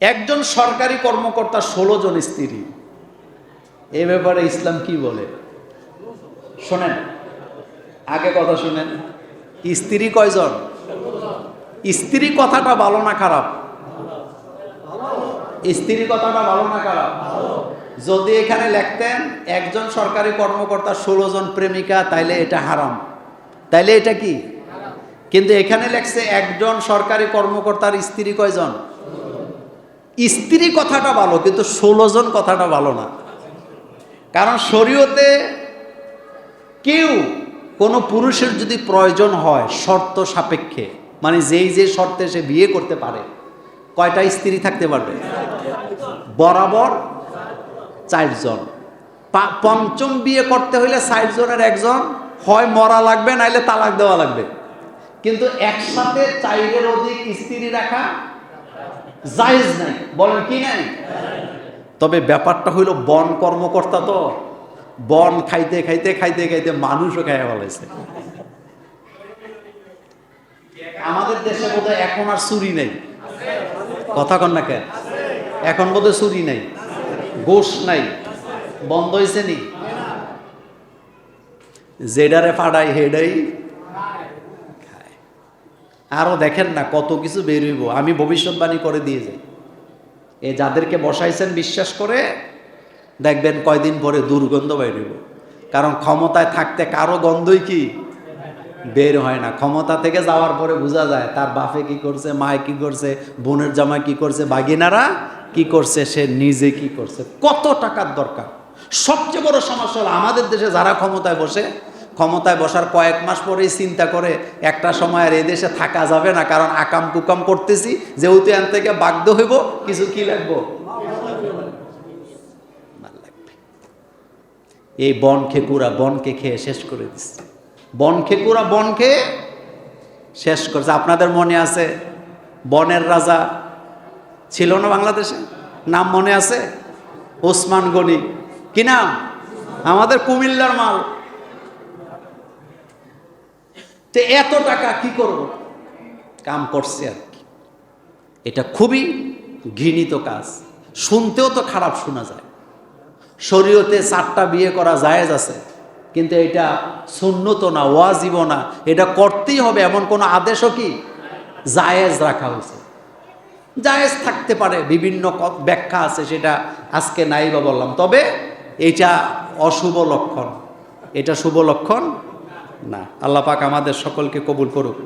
একজন সরকারি কর্মকর্তা ষোলো জন স্ত্রী। এ ব্যাপারে ইসলাম কি বলে? শোনেন, আগে কথা শুনেন। স্ত্রী কয়জন? স্ত্রী কথাটা ভালো না খারাপ? স্ত্রী কথাটা ভালো না খারাপ? যদি এখানে লিখতেন, একজন সরকারি কর্মকর্তা ষোলো জন প্রেমিকা, তাইলে এটা হারাম। তাইলে এটা কি? কিন্তু এখানে লেখছে একজন সরকারি কর্মকর্তার স্ত্রী কয়জন? স্ত্রী কথাটা ভালো, কিন্তু ষোলো জন কথাটা ভালো না। কারণ শরীয়তে কেউ কোনো পুরুষের যদি প্রয়োজন হয়, শর্ত সাপেক্ষে মানে যেই যে শর্তে সে বিয়ে করতে পারে, কয়টা স্ত্রী থাকতে পারবে? বরাবর চারজন পঞ্চম বিয়ে করতে হইলে ষাট জনের একজন, হয় মরা লাগবে, নাইলে তালাক দেওয়া লাগবে। কিন্তু একসাথে চাইরের অধিক স্ত্রী রাখা জায়েজ নাই। বলেন কি নাই? তবে ব্যাপারটা হইল বন কর্মকর্তা তো। বন খাইতে খাইতে খাইতে খাইতে মানুষও খাইয়া ফেলাইছে। আমাদের দেশে বোধহয় এখন আর চুরি নেই। কথা কন না কেন? এখন বোধহয় চুরি নেই। গোশ নাই। বন্ধ হয়েছে নি? জেডারে ফাড়াই হেডাই। আরও দেখেন না কত কিছু বেরোইব আমি ভবিষ্যৎবাণী করে দিয়ে যাই। এ যাদেরকে বসাইছেন বিশ্বাস করে, দেখবেন কয়দিন পরে দুর্গন্ধ বেরোইব কারণ ক্ষমতায় থাকতে কারও গন্ধই কি? বের হয় না। ক্ষমতা থেকে যাওয়ার পরে বোঝা যায়, তার বাপে কি করছে, মায় কি করছে, বোনের জামাই কি করছে, বাগিনারা কি করছে, সে নিজে কি করছে। কত টাকার দরকার। সবচেয়ে বড় সমস্যা হলো আমাদের দেশে যারা ক্ষমতায় বসে ক্ষমতায় বসার কয়েক মাস পরেই চিন্তা করে একটা সময় আর এদেশে থাকা যাবে না, কারণ আকাম কুকাম করতেছি, যেহেতু এন থেকে বাধ্য হইব, কিছু কি লাগবো? এই বন খেকুরা বনকে খেয়ে শেষ করে দিচ্ছে বন খেকুরা বন খেয়ে শেষ করছে। আপনাদের মনে আছে বনের রাজা ছিল না বাংলাদেশে? নাম মনে আছে? ওসমান গনি। কি নাম? আমাদের কুমিল্লার মাল। তো এত টাকা কি করব? কাম করছে আর কি। এটা খুবই ঘৃণিত কাজ। শুনতেও তো খারাপ শোনা যায়। শরীয়তে চারটা বিয়ে করা জায়েজ আছে, কিন্তু এটা সুন্নত না, ওয়াজিব না। এটা করতেই হবে, এমন কোনো আদেশও কি? জায়েজ রাখা হয়েছে। জায়েজ থাকতে পারে, বিভিন্ন ব্যাখ্যা আছে, সেটা আজকে নাই বা বললাম। তবে এটা অশুভ লক্ষণ। এটা শুভ লক্ষণ না। আল্লাহ পাক আমাদের সকলকে কবুল করুক।